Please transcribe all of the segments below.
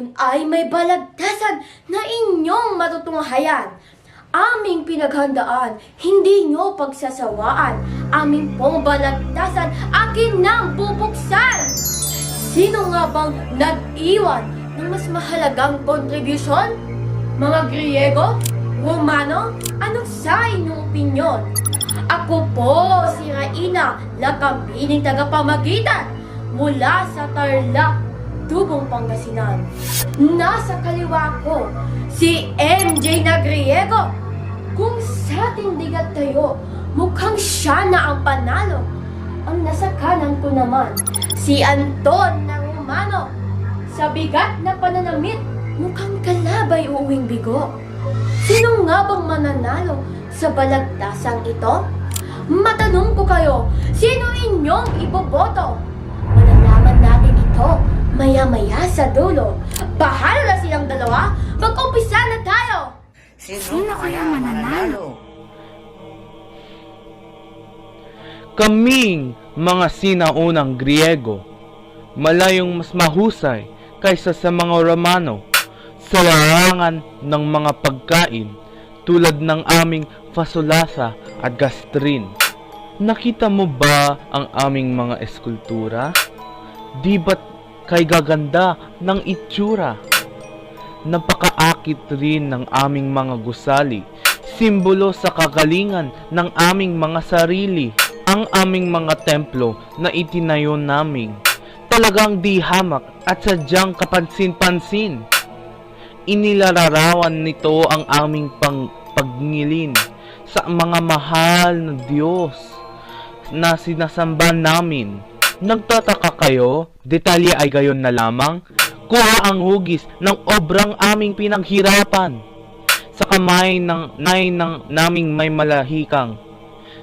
Ngayon ay may balagtasan na inyong matutunghayan. Aming pinaghandaan, hindi nyo pagsasawaan. Aming pong balagtasan, akin nang pupuksan. Sino nga bang nag-iwan ng mas mahalagang kontribusyon? Mga Griego? Romano? Anong sa inyong opinyon? Ako po si Raina, lakabining tagapamagitan mula sa Tarlac, Tubong Pangasinan. Nasa kaliwa ko, si MJ na Griego. Kung sa tindigat tayo, mukhang siya na ang panalo. Ang nasa kanan ko naman, si Anton na Romano. Sa bigat na pananamit, mukhang kalabay uuwing bigo. Sino nga bang mananalo sa balagtasang ito? Matanong ko kayo, sino inyong iboboto? Malalaman natin ito maya-maya sa dulo. Bahala na silang dalawa, mag-umpisa na tayo! Sino kaya mananalo? Kaming mga sinaunang Griego, malayong mas mahusay kaysa sa mga Romano sa larangan ng mga pagkain tulad ng aming fasolasa at gastrin. Nakita mo ba ang aming mga eskultura? Di ba't kay gaganda ng itsura? Napakaakit rin ng aming mga gusali, simbolo sa kagalingan ng aming mga sarili, ang aming mga templo na itinayo namin. Talagang di hamak at sadyang kapansin-pansin. Inilalarawan nito ang aming pang pagngilin sa mga mahal na Diyos na sinasamba namin. Nagtataka kayo? Detalye ay gayon na lamang? Kuha ang hugis ng obrang aming pinaghirapan sa kamay ng nay ng naming may malahikang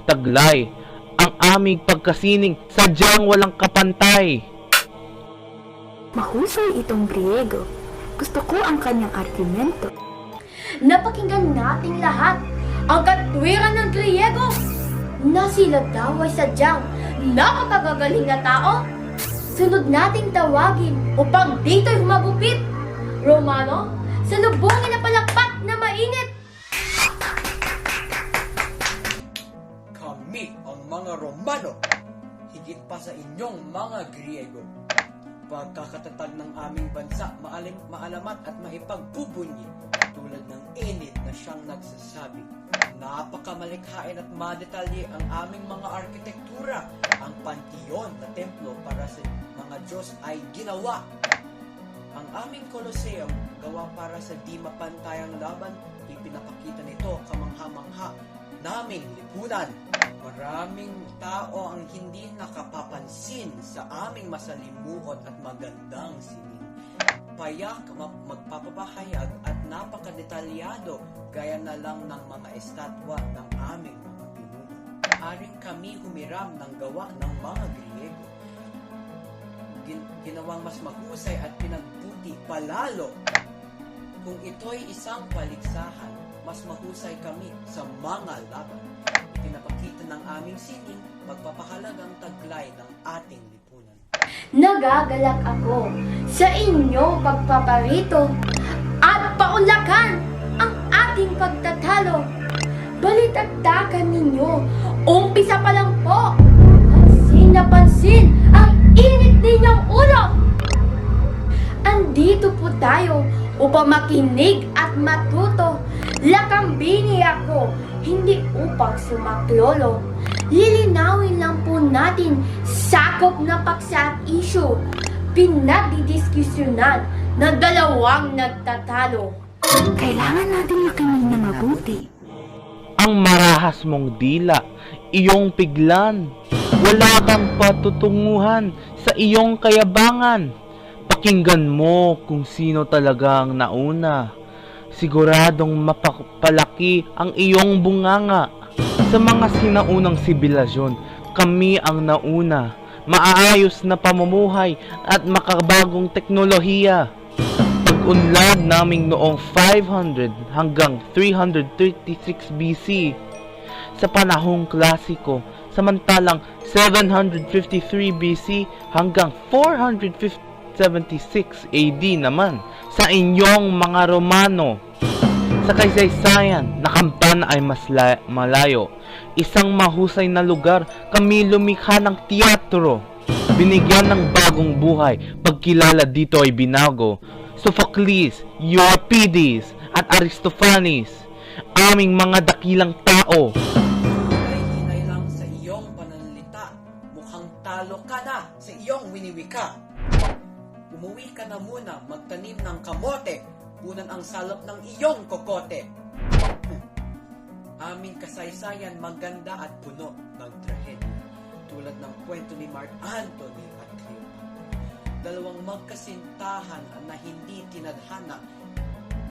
taglay ang aming pagkasining sadyang walang kapantay. Mahusay itong Griego. Gusto ko ang kanyang argumento. Napakinggan nating lahat ang katwiran ng Griego na sila daw ay sadyang napakagagaling na tao. Sunod nating tawagin upang dito'y humagupit. Romano, salubungin na palakpak na mainit. Kami ang mga Romano, higit pa sa inyong mga Griego. Pagkakatatag ng aming bansa, maalim, maalamat at maipagbubunyi, tulad ng init na siyang nagsasabi. Napakamalikhain at madetalye ang aming mga arkitektura. Ang pantiyon na templo para sa mga Diyos ay ginawa. Ang aming Colosseum, gawa para sa di mapantayang laban, ipinapakita nito kamangha-mangha naming lipunan. Maraming tao ang hindi nakapapansin sa aming masalimuot at magandang sining. Payak ma- magpapapahayag at napakadetalyado gaya na lang ng mga estatwa ng aming mga pinuno. Aring kami humiram ng gawa ng mga Griego. Gin- ginawang mas mahusay at pinagbuti palalo. Kung ito'y isang paligsahan, mas mahusay kami sa mga laban. Ipinapakita ng aming sining magpapahalagang taglay ng ating. Nagagalak ako sa inyo pagpaparito at paunlakan ang ating pagtatalo. Balitaktakan ninyo, umpisa pa lang po. Pansin na pansin ang init ninyong ulo. Andito po tayo upang makinig at matuto. Lakambini ako, hindi upang sumaklolo. Lilinawin lang po natin sakop na paksa at issue. Pinagdidiskusyonan na dalawang nagtatalo. Kailangan natin makinig na mabuti. ang marahas mong dila, iyong piglan. Wala kang patutunguhan sa iyong kayabangan. Pakinggan mo kung sino talagang nauna. Siguradong mapapalaki ang iyong bunganga. Sa mga sinaunang sibilasyon, kami ang nauna. Maayos na pamumuhay at makabagong teknolohiya pag-unlad naming noong 500 hanggang 336 BC sa panahong klasiko, samantalang 753 BC hanggang 450 176 AD naman sa inyong mga Romano. Sa kaysaysayan na kampana ay mas la- malayo. Isang mahusay na lugar kami lumikha ng teatro. Binigyan ng bagong buhay. Pagkilala dito ay binago. Sophocles, Euripides, at Aristophanes. Aming mga dakilang tao. Hinay lang sa iyong pananalita. Mukhang talo ka na sa iyong winiwika. Umuwi ka na muna, magtanim ng kamote. Punan ang salop ng iyong kokote. Aming kasaysayan maganda at puno ng trahedya. Tulad ng kwento ni Mark Anthony at Cleopatra. Dalawang magkasintahan na hindi tinadhana,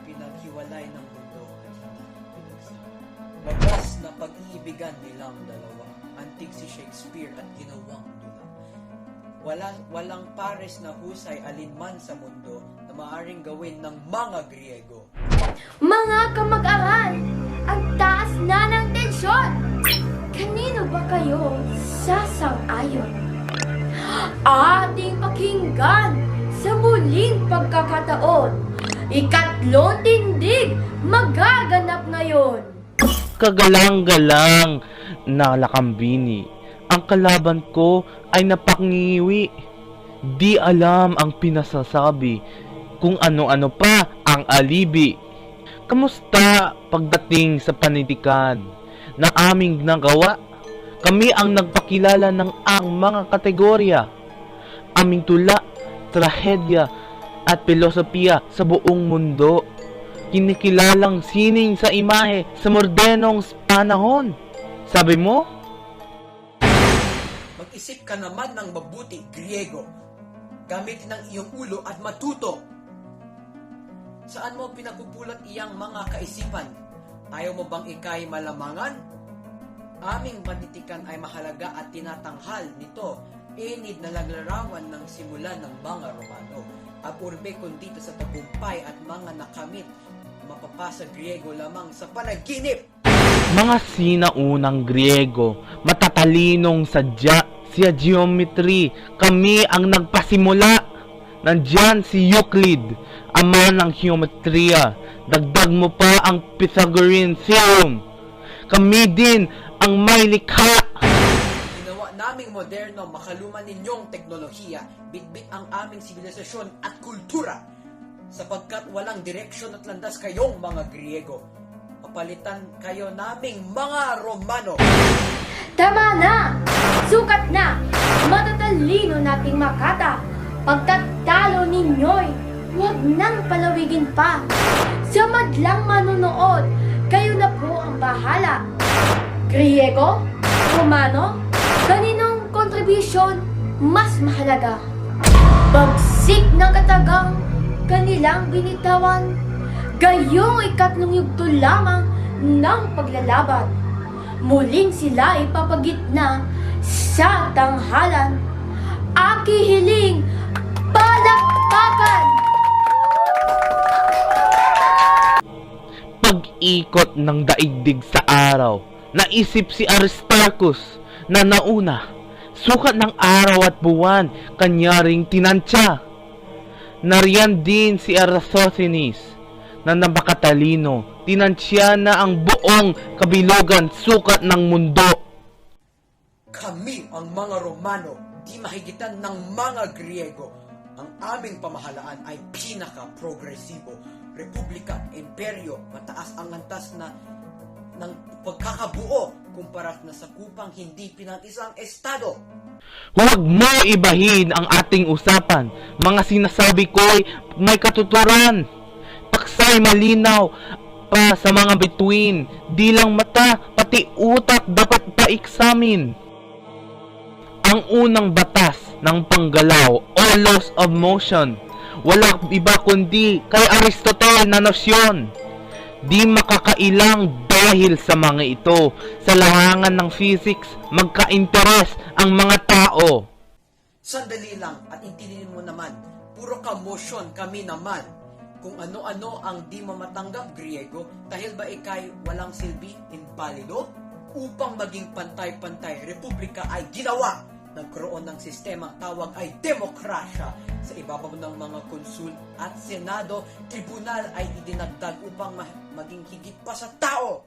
pinaghiwalay ng mundo at hindi pinagsama. Wagas na pag-iibigan nilang dalawa. Antig si Shakespeare at ginawang dula. Wala, walang pares na husay alinman sa mundo maaring gawin ng mga Griego. Mga kamag-aral, ang taas na ng tensyon. Kanino ba kayo sasang-ayon? Ating pakinggan sa muling pagkakataon. Ikatlong tindig magaganap ngayon. Kagalang-galang na lakambini. Ang kalaban ko ay napangiwi. Di alam ang pinasasabi. Kung ano-ano pa ang alibi. Kamusta pagdating sa panitikan na aming nagawa? Kami ang nagpakilala ng ang mga kategorya. Aming tula, trahedya, at filosofiya sa buong mundo kinikilalang sining sa imahe sa mordenong panahon. Sabi mo? Mag-isip ka naman ng mabuti, Griego. Gamitin ang iyong ulo at matuto. Saan mo pinagpupulat iyang mga kaisipan? Ayaw mo bang ikay malamangan? Aming panitikan ay mahalaga at tinatanghal nito. Inid na laglarawan ng simula ng mga Romano. Ang urbe kundito sa tagumpay at mga nakamit mapapasa Griego lamang sa panaginip. Mga sinaunang Griego, matatalinong sadya, siya geometry, kami ang nagpasimula. Nandyan si Euclid, ama ng geometriya. Dagdag mo pa ang Pythagorean theorem. Kami din ang may likha. Ginawa naming moderno makaluman ninyong teknolohiya, bitbit ang aming sibilisasyon at kultura. Sapagkat walang direksyon at landas kayong mga Griego. Papalitan kayo naming mga Romano. Tama na! Sukat na! Matatalino nating makata. Pagkatalo ninyo'y huwag nang palawigin pa. Sa madlang manunood, kayo na po ang bahala. Griego? Romano? Kaninong contribution mas mahalaga? Bagsik ng katagang kanilang binitawan. Gayong ikatlong yugto lamang ng paglalaban. Muling sila ipapagitna sa tanghalan. Aki hiling, palakpakan! pag-ikot ng daigdig sa araw. Naisip si Aristarchus na nauna, sukat ng araw at buwan, kanyaring tinansya. Nariyan din si Eratosthenes na napakatalino, tinansya na ang buong kabilugan sukat ng mundo. Kami ang mga Romano, di mahigitan ng mga Griego. Ang aming pamahalaan ay pinaka-progresibo. Republika, imperyo, mataas ang antas na ng pagkakabuo kumpara na sa kupang hindi pinag-isang estado. Huwag mo ibahin ang ating usapan. Mga sinasabi ko'y may katuturan. Paksay malinaw pa sa mga bituin. Di lang mata, pati utak dapat pa-examine. Ang unang batas ng panggalaw o laws of motion. Wala iba kundi kay Aristotle na nosyon. Di makakailang dahil sa mga ito. Sa larangan ng physics, magka-interes ang mga tao. Sandali lang at intindihin mo naman, puro ka motion kami naman. Kung ano-ano ang di mo matanggap, Griego, dahil ba ikay walang silbi, invalido? Upang maging pantay-pantay, republika ay ginawa. Nagkaroon ng sistema tawag ay demokrasya. sa ibabaw ng mga konsul at senado, tribunal ay idinagdag upang ma- maging higit pa sa tao.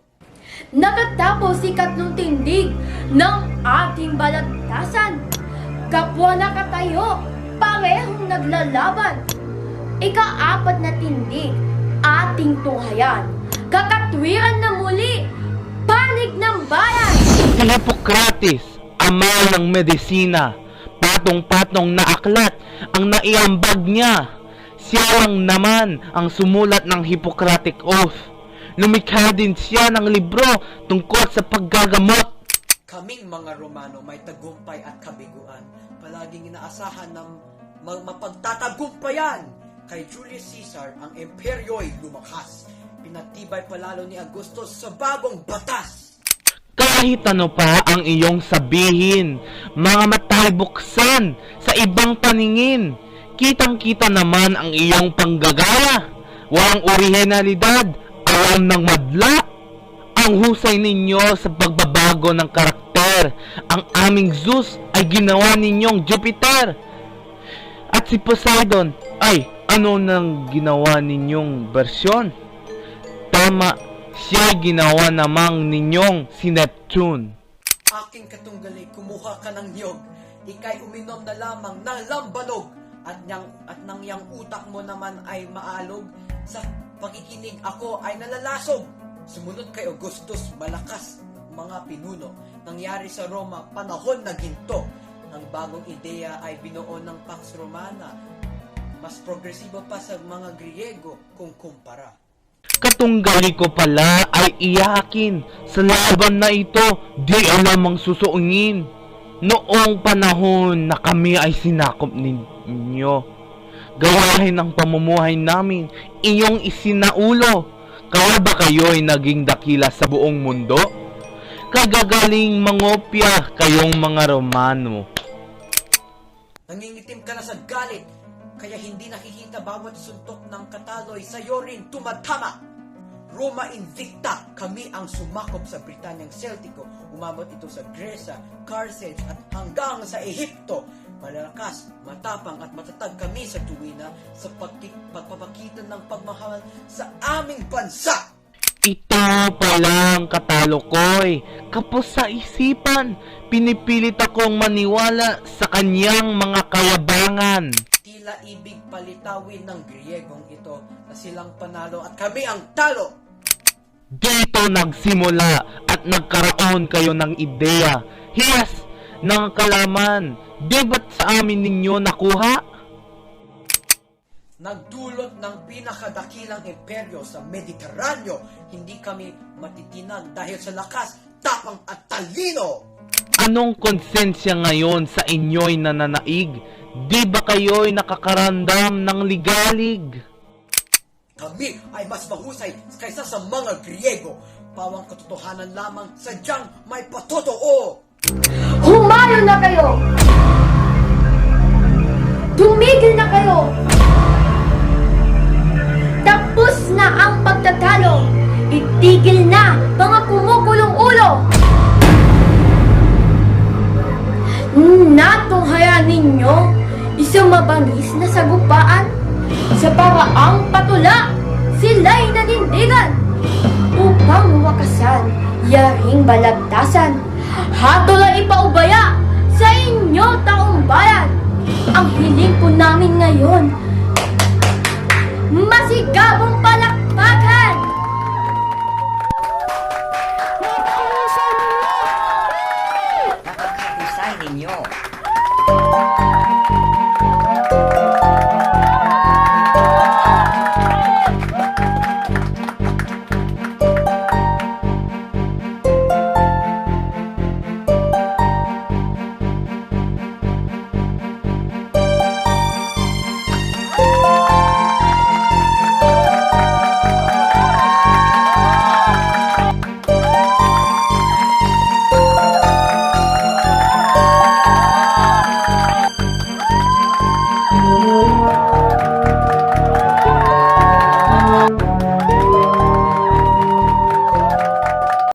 Nakatapos si katlong tindig ng ating balagtasan. Kapwa nakatayo, parehong naglalaban. Ika-apat na tindig, ating tunghayan. Kakatwiran na muli, panig ng bayan. Si Ama ng medisina, patong-patong na aklat ang naiambag niya. Siya lang naman ang sumulat ng Hippocratic Oath. Lumikha din siya ng libro tungkol sa paggagamot. Kaming mga Romano may tagumpay at kabiguan. Palaging inaasahan ng ma- mapagtatagumpayan. Kay Julius Caesar, ang imperyo'y lumakas. Pinatibay palalo ni Augustus sa bagong batas. Kahit ano pa ang iyong sabihin, mga matay buksan sa ibang paningin. Kitang-kita naman ang iyong panggagaya. Walang orihinalidad, alam ng madla. Ang husay ninyo sa pagbabago ng karakter. Ang aming Zeus ay ginawa ninyong Jupiter. At si Poseidon, ay ano nang ginawa ninyong bersyon? Tama, siya ginawa namang ninyong si Neptune. Aking katunggali, kumuha ka ng niyog. Ikay uminom na lamang ng lambanog. At, niyang, at nang yang utak mo naman ay maalog. Sa pakikinig ako ay nalalasog. Sumunod kay Augustus, malakas mga pinuno. Nangyari sa Roma, panahon na ginto. Ang bagong ideya ay binuo ng Pax Romana. Mas progresibo pa sa mga Griego kung kumpara. Katunggali ko pala ay iyakin sa laban na ito, di alam ang susuungin. Noong panahon na kami ay sinakop ninyo, gawahin ang pamumuhay namin, iyong isinaulo. Kaya ba kayo'y naging dakila sa buong mundo? Kagagaling mangopya kayong mga Romano. Nangingitim ka na sa galit, kaya hindi nakikita bawat suntok ng kataloy sa'yo rin tumatama. Roma Invicta, kami ang sumakop sa Britanyang Celtico. Umabot ito sa Grecia, Carthage at hanggang sa Ehipto. Malalakas, matapang at matatag kami sa tuwina sa pagpapakita ng pagmahal sa aming bansa. Ito palang katalo ko'y kapos sa isipan. Pinipilit akong maniwala sa kanyang mga kayabangan. Tila ibig palitawin ng Griegong ito na silang panalo at kami ang talo. Dito nagsimula at nagkaroon kayo ng ideya. Hiyas ng kalaman. Di ba't sa amin ninyo nakuha? nagdulot ng pinakadakilang imperyo sa Mediteraneo. Hindi kami matitinag dahil sa lakas, tapang at talino. Anong konsensya ngayon sa inyo'y nananaig? Di ba kayo'y nakakarandam ng ligalig? Kami ay mas mahusay kaysa sa mga Griego. Pawang katotohanan lamang sadyang may patotoo. Humayo na kayo! Tumigil na kayo! Tapos na ang pagtatalo! Itigil na mga kumukulong ulo! Natunghayan ninyo isang mabangis na sagupaan. Sa paraang patula sila'y nanindigan. Upang wakasan yaring balagtasan. Hatol ay ipaubaya